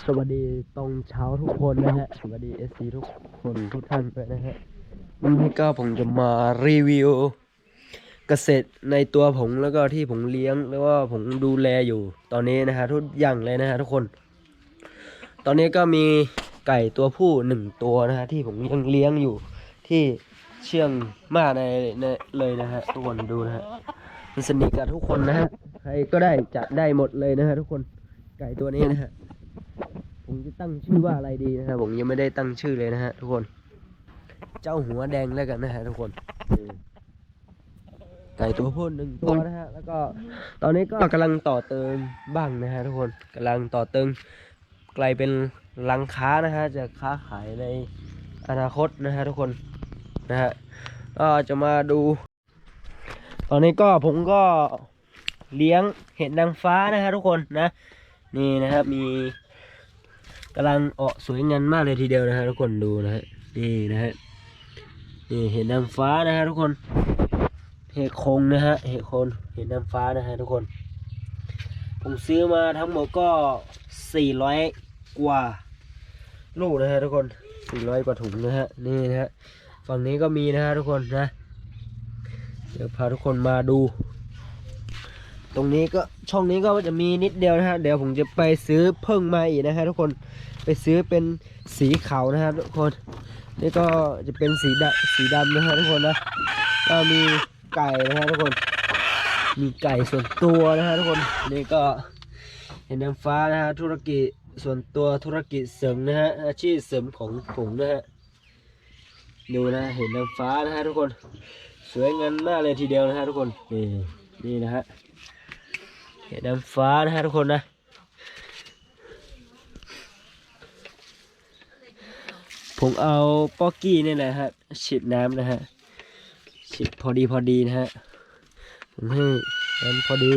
สวัสดีตรงเช้าทุกคนนะฮะ สวัสดีเอซีทุกคนทุกท่านด้วยนะฮะ วันนี้ก็ผมจะมารีวิว เกษตรในตัวผมแล้วก็ที่ผมเลี้ยงแล้วก็ผมดูแลอยู่ตอนนี้นะฮะทุกอย่างเลยนะฮะทุกคน ตอนนี้ก็มีไก่ตัวผู้หนึ่งตัวนะฮะที่ผมยังเลี้ยงอยู่ที่เชื่องมากในในเลยนะฮะทุกคนดูนะฮะมันสนิทกับทุกคนนะฮะใครก็ได้จะได้หมดเลยนะฮะทุกคนไก่ตัวนี้นะฮะ ผมจะตั้งชื่อว่าอะไรดีนะฮะผมยังไม่ได้ตั้งชื่อเลยนะฮะทุกคน เจ้าหัวแดงแล้วกันนะฮะทุกคนไก่ตัวผู้หนึ่งตัวนะฮะ แล้วก็ตอนนี้ก็กำลังต่อเติมบ้างนะฮะทุกคนกำลังต่อเติมกลายเป็นรังค้านะฮะจะค้าขายในอนาคตนะฮะทุกคนนะฮะก็จะมาดู ตอนนี้ก็ผมก็เลี้ยงเห็ดนางฟ้านะฮะทุกคนนะ นี่นะครับมี กำลังออกสวยงามมากเลยทีเดียวนะฮะทุกคนดูนะฮะนี่นะฮะนี่เห็นนางฟ้านะฮะทุกคน เห็ดคงนะฮะเห็ดคนเห็นนางฟ้านะฮะทุกคน ผมซื้อมาทั้งหมดก็สี่ร้อยกว่าลูกนะฮะทุกคนสี่ร้อยกว่าถุงนะฮะนี่นะฮะฝั่งนี้ก็มีนะฮะทุกคนนะ เดี๋ยวพาทุกคนมาดู ตรงนี้ก็ช่องนี้ก็จะมีนิดเดียวนะฮะเดี๋ยวผมจะไปซื้อเพิ่งมาอีกนะฮะทุกคนไปซื้อเป็นสีขาวนะฮะทุกคนนี่ก็จะเป็นสีดำสีดำนะฮะทุกคนนะก็มีไก่นะฮะทุกคน มีไก่ส่วนตัวนะฮะทุกคนนี่ก็เห็นนางฟ้านะฮะธุรกิจส่วนตัวธุรกิจเสริมนะฮะอาชีพเสริมของผมนะฮะดูนะเห็นนางฟ้านะฮะทุกคน สวยงามมากเลยทีเดียวนะฮะทุกคนนี่นี่นะฮะ ห็ดนางฟ้านะฮะทุกคนนะผมเอาป๊อกกี้เนี่แหละฮะฉีดน้ำนะฮะฉีดพอดีพอดีนะฮะผมให้น้ำพอดี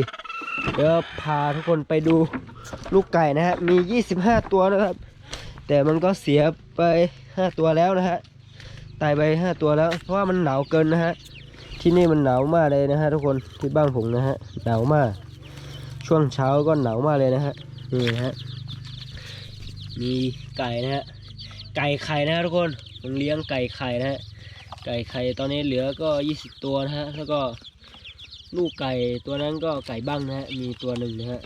เดี๋ยวพาทุกคนไปดูลูกไก่นะฮะมี 25 ตัวนะครับ แต่มันก็เสียไป 5 ตัวแล้วนะฮะตายไป 5 ตัวแล้ว เพราะว่ามันหนาวเกินนะฮะที่นี่มันหนาวมากเลยนะฮะทุกคนที่บ้านผมนะฮะหนาวมาก ช่วงเช้าก็หนาวมากเลยนะฮะนี่ฮะมีไก่นะฮะไก่ไข่นะฮะทุกคนผมเลี้ยงไก่ไข่นะฮะไก่ไข่ตอนนี้เหลือก็ยี่สิบตัวนะฮะแล้วก็ลูกไก่ตัวนั้นก็ไก่บ้างนะฮะมีตัวหนึ่งนะฮะ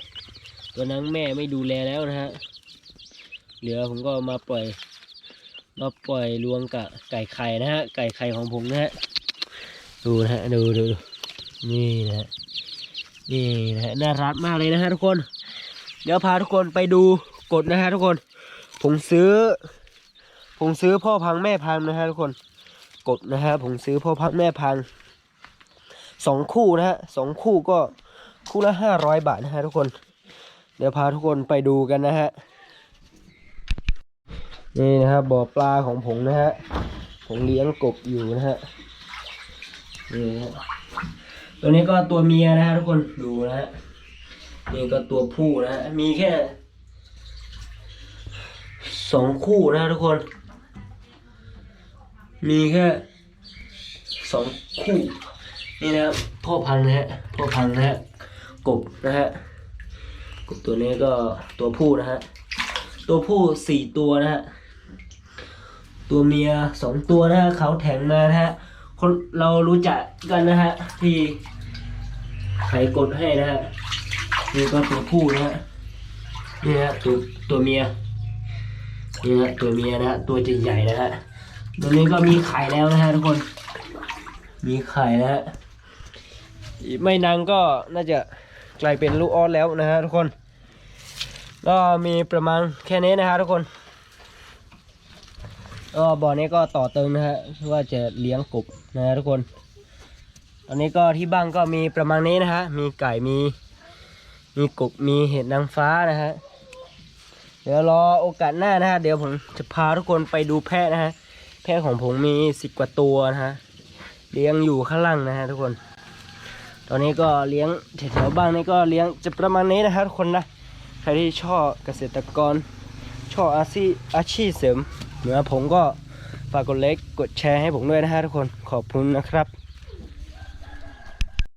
ตัวนั้นแม่ไม่ดูแลแล้วนะฮะเหลือผมก็มาปล่อยมาปล่อยรวมกับไก่ไข่นะฮะไก่ไข่ของผมนะฮะดูนะฮะดูดูนี่นะฮะ นี่นะฮะน่ารักมากเลยนะฮะทุกคน เดี๋ยวพาทุกคนไปดูกดนะฮะทุกคน ผมซื้อ ผมซื้อพ่อพังแม่พังนะฮะทุกคน กดนะฮะผมซื้อพ่อพังแม่พังสองคู่นะฮะสองคู่ก็คู่ละห้าร้อยบาทนะฮะทุกคน เดี๋ยวพาทุกคนไปดูกันนะฮะนี่นะครับบ่อปลาของผมนะฮะผมเลี้ยงกบอยู่นะฮะนี่ฮะ ตัวนี้ก็ตัวเมียนะฮะทุกคนดูนะฮะนี่ก็ตัวผู้นะฮะมีแค่สองคู่นะฮะทุกคน มีแค่สองคู่ นี่นะพ่อพันธุ์นะฮะพ่อพันธุ์นะฮะกบนะฮะกบตัวนี้ก็ตัวผู้นะฮะตัวผู้สี่ตัวนะฮะตัวเมียสองตัวนะฮะเขาแถงมานะฮะ คนเรารู้จักกันนะฮะ ที่ใครกดให้นะฮะนี่ก็ตัวผู้นะฮะนี่ฮะตัวตัวเมียนี่ฮะตัวเมียนะฮะตัวจะใหญ่นะฮะตัวนี้ก็มีไข่แล้วนะฮะทุกคน มีไข่นะฮะอีกไม่นานก็น่าจะกลายเป็นลูกออสแล้วนะฮะทุกคน ก็มีประมาณแค่นี้นะฮะทุกคน ก็บ่อนี้ก็ต่อเติมนะฮะว่าจะเลี้ยงกบนะฮะทุกคน ตอนนี้ก็ที่บ้านก็มีประมาณนี้นะฮะ มีไก่มี มีกบมีเห็ดนางฟ้านะฮะ เดี๋ยวรอโอกาสหน้านะฮะ เดี๋ยวผมจะพาทุกคนไปดูแพะนะฮะ แพะของผมมีสิบกว่าตัวนะฮะ เลี้ยงอยู่ข้างล่างนะฮะทุกคน ตอนนี้ก็เลี้ยงแถวๆบ้านนี้ก็เลี้ยงจะประมาณนี้นะฮะทุกคนนะ ใครที่ชอบเกษตรกรชอบอาชีพอาชีพเสริม เหมือผมก็ฝากกดไลค์กดแชร์ให้ผมด้วยนะฮะทุกคนขอบคุณนะครับ